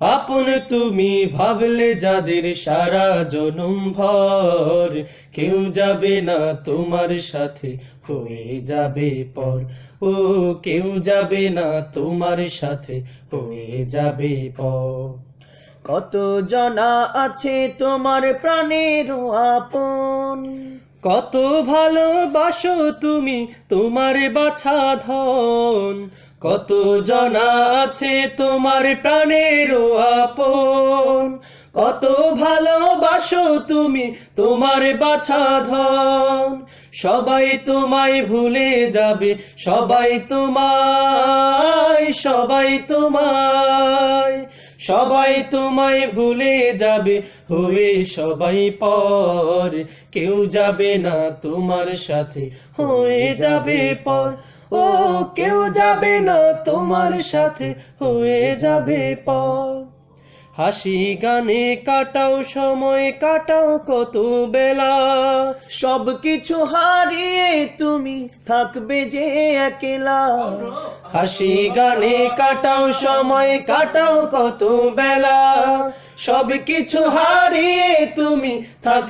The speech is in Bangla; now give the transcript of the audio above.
আপন তুমি ভাবলে যাদের সারা জনম ভর, কেউ যাবে না তোমার সাথে, হয়ে যাবে পর। ও, কেউ যাবে না তোমার সাথে, হয়ে যাবে পর। কত জনা আছে তোমার প্রাণের আপন। কত ভালোবাসো তুমি তোমার বাছা ধন। কত জনা আছে তোমার প্রাণের আপন? কত ভালোবাসো তুমি তোমার বাছা ধন? সবাই তোমায় ভুলে যাবে, সবাই তোমায় সবাই তোমায় সবাই তোমায় ভুলে যাবে, হয়ে সবাই পর। কেউ যাবে না তোমার সাথে, হয়ে যাবে পর। ও কেউ যাবে না তোমার সাথে, হয়ে যাবে পর হাসি গানে কাটাও, সময় কাটাও, কত বেলা। সব কিছু হারিয়ে তুমি থাকবে যে একলা। হাসি গানে কাটাও, সময় কাটাও, কত বেলা। সব কিছু হারিয়ে তুমি থাক